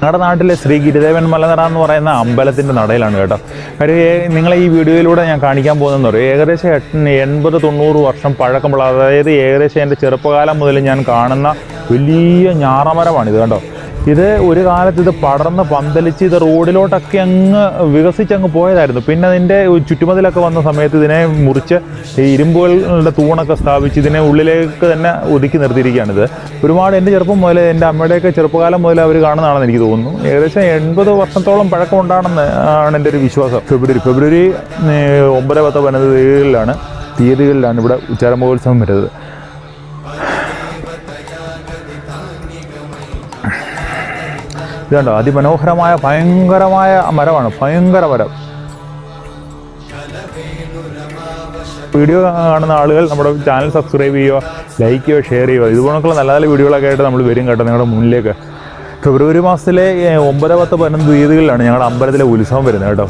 ഞങ്ങളുടെ നാട്ടിലെ ശ്രീ ഗിരിദേവൻ മലനിറ എന്ന് പറയുന്ന അമ്പലത്തിന്റെ നടയിലാണ് കേട്ടോ. കാര്യം നിങ്ങളെ ഈ വീഡിയോയിലൂടെ ഞാൻ കാണിക്കാൻ പോകുന്നതെന്ന് പറയും ഏകദേശം എട്ട് എൺപത് തൊണ്ണൂറ് വർഷം പഴക്കമുള്ള അതായത് ഏകദേശം എന്റെ ചെറുപ്പകാലം മുതൽ ഞാൻ കാണുന്ന വലിയ ഞാറമരമാണിത് കണ്ടോ ഇത് ഒരു കാലത്ത് ഇത് പടർന്ന് പന്തലിച്ച് ഇത് റോഡിലോട്ടൊക്കെ അങ്ങ് വികസിച്ചങ്ങ് പോയതായിരുന്നു. പിന്നെ അതിന്റെ ചുറ്റുമതിലൊക്കെ വന്ന സമയത്ത് ഇതിനെ മുറിച്ച് ഈ ഇരുമ്പുകളുടെ തൂണൊക്കെ സ്ഥാപിച്ച് ഇതിനെ ഉള്ളിലേക്ക് തന്നെ ഒതുക്കി നിർത്തിയിരിക്കുകയാണിത്. ഒരുപാട് എന്റെ ചെറുപ്പം മുതൽ എന്റെ അമ്മയുടെയൊക്കെ ചെറുപ്പകാലം മുതൽ അവർ കാണുന്നതാണെന്ന് എനിക്ക് തോന്നുന്നു. ഏകദേശം എൺപത് വർഷത്തോളം പഴക്കം ഉണ്ടാണെന്ന് ആണ് എന്റെ ഒരു വിശ്വാസം. ഫെബ്രുവരി ഫെബ്രുവരി ഒമ്പത് പത്ത് പതിനൊന്ന് തീയതികളിലാണ് തീയതികളിലാണ് ഇവിടെ ഉച്ചാര മഹോത്സവം വരുന്നത്. ഇത് കണ്ടോ അതിമനോഹരമായ ഭയങ്കരമായ മരമാണ്. ഭയങ്കര മരം. വീഡിയോ കാണുന്ന ആളുകൾ നമ്മുടെ ചാനൽ സബ്സ്ക്രൈബ് ചെയ്യുക ലൈക്ക് ചെയ്യുക ഷെയർ ചെയ്യുക. ഇതുപോലെയുള്ള നല്ല നല്ല വീഡിയോകളൊക്കെ ആയിട്ട് നമ്മൾ വരും കേട്ടോ നിങ്ങളുടെ മുന്നിലേക്ക്. ഫെബ്രുവരി മാസത്തിലെ ഒമ്പത് പത്ത് പതിനൊന്ന് തീയതികളിലാണ് ഞങ്ങളുടെ അമ്പലത്തിലെ ഉത്സവം വരുന്നത് കേട്ടോ.